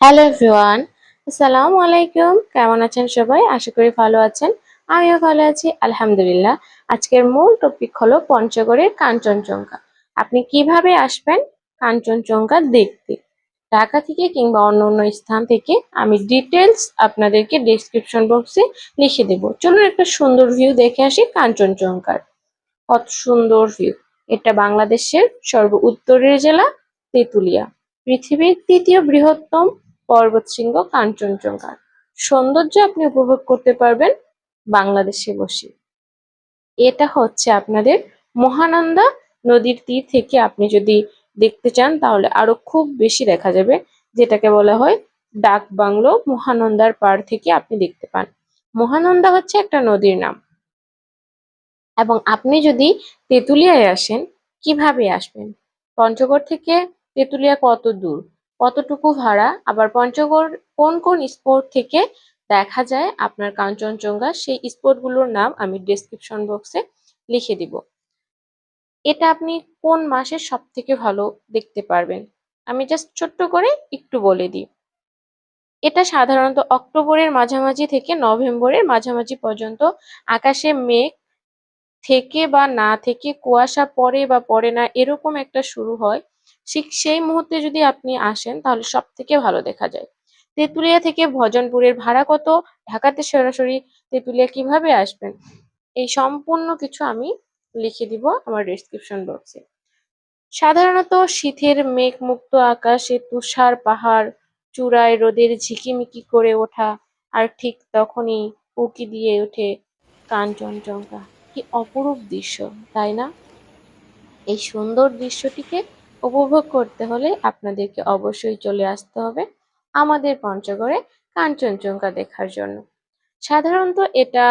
Hello everyone, আসসালামু আলাইকুম। কেমন আছেন সবাই? আশা করি ভালো আছেন। আমিও ভালো আছি, আলহামদুলিল্লাহ। আজকের মূল টপিক হলো পঞ্চগড়ের কাঞ্চনজঙ্ঘা। আপনি কীভাবে আসবেন কাঞ্চনজঙ্ঘা দেখতে? ঢাকা থেকে কিংবা অন্য অন্য স্থান থেকে আমি ডিটেলস আপনাদেরকে ডিসক্রিপশন বক্সে লিখে দেব। চলুন একটা সুন্দর ভিউ দেখে আসি কাঞ্চনজঙ্ঘার। কত সুন্দর ভিউ এটা বাংলাদেশের সর্ব উত্তরের জেলা তেঁতুলিয়া। পৃথিবীর তৃতীয় বৃহত্তম পর্বতশৃঙ্গ কাঞ্চনজঙ্ঘা। সৌন্দর্য আপনি উপভোগ করতে পারবেন বাংলাদেশে বসে। এটা হচ্ছে আপনাদের মহানন্দা নদীর তীর থেকে আপনি যদি দেখতে চান, তাহলে আরও খুব বেশি দেখা যাবে, যেটাকে বলা হয় ডাক বাংলো, মহানন্দার পাড় থেকে আপনি দেখতে পান। মহানন্দা হচ্ছে একটা নদীর নাম। এবং আপনি যদি তেঁতুলিয়ায় আসেন, কীভাবে আসবেন? পঞ্চগড় থেকে তেঁতুলিয়া কত দূর? কতটুকু ভাড়া? আবার পঞ্চগড় কোন কোন স্পোর্ট থেকে দেখা যায় আপনার কাঞ্চনজঙ্ঘা, সেই স্পটগুলোর নাম আমি ডেসক্রিপশন বক্সে লিখে দিব। এটা আপনি কোন মাসে সব থেকে ভালো দেখতে পারবেন? আমি জাস্ট ছোট্ট করে একটু বলে দিই। এটা সাধারণত অক্টোবরের মাঝামাঝি থেকে নভেম্বরের মাঝামাঝি পর্যন্ত আকাশে মেঘ থেকে বা না থেকে কুয়াশা পড়ে বা পড়ে না এরকম একটা শুরু হয়। ঠিক সেই মুহূর্তে যদি আপনি আসেন, তাহলে সব থেকে ভালো দেখা যায়। তেঁতুলিয়া থেকে ভজনপুরের ভাড়া কত? ঢাকাতে সরাসরি তেঁতুলিয়া কীভাবে আসবেন? এই সম্পূর্ণ কিছু আমি লিখে দিব আমার ডেসক্রিপশন বক্সে সাধারণত শীতের মেঘমুক্ত আকাশে তুষার পাহাড় চূড়ায় রোদের ঝিকিমিকি করে ওঠা, আর ঠিক তখনই উকি দিয়ে ওঠে কাঞ্চনজঙ্ঘা কি অপরূপ দৃশ্য, তাই না? এই সুন্দর দৃশ্যটিকে উপভোগ করতে হলে আপনাদেরকে অবশ্যই চলে আসতে হবে আমাদের পঞ্চগড়ে কাঞ্চনজঙ্ঘা দেখার জন্য। সাধারণত এটা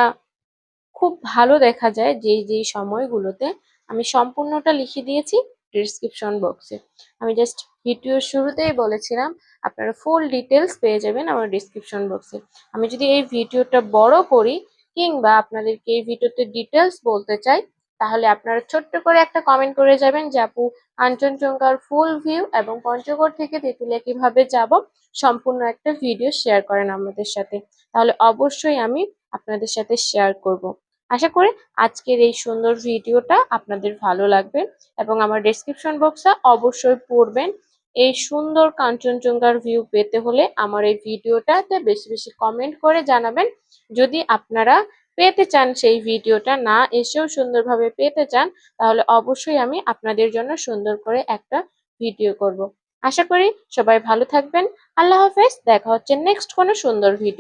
খুব ভালো দেখা যায় যেই যেই সময়গুলোতে আমি সম্পূর্ণটা লিখে দিয়েছি ডিসক্রিপশন বক্সে আমি জাস্ট ভিডিওর শুরুতেই বলেছিলাম, আপনারা ফুল ডিটেলস পেয়ে যাবেন আমার ডিসক্রিপশন বক্সে আমি যদি এই ভিডিওটা বড় করি কিংবা আপনাদেরকে এই ভিডিওতে ডিটেলস বলতে চাই তাহলে আপনারা ছোট্ট করে একটা কমেন্ট করে যাবেন যে, আপু কাঞ্চনজঙ্ঘার ফুল ভিউ এবং পঞ্চগড় থেকে তেঁতুলিয়া কীভাবে যাব? সম্পূর্ণ একটা ভিডিও শেয়ার করেন আমাদের সাথে। তাহলে অবশ্যই আমি আপনাদের সাথে শেয়ার করব। আশা করি আজকের এই সুন্দর ভিডিওটা আপনাদের ভালো লাগবে এবং আমার ডেসক্রিপশন বক্সে অবশ্যই পড়বেন। এই সুন্দর কাঞ্চনজঙ্ঘার ভিউ পেতে হলে আমার এই ভিডিওটাতে বেশি বেশি কমেন্ট করে জানাবেন। যদি আপনারা পেতে চান সেই ভিডিওটা না এসেও সুন্দরভাবে পেতে চান, তাহলে অবশ্যই আমি আপনাদের জন্য সুন্দর করে একটা ভিডিও করব। আশা করি সবাই ভালো থাকবেন। আল্লাহ হাফেজ, দেখা হচ্ছে নেক্সট কোনো সুন্দর ভিডিও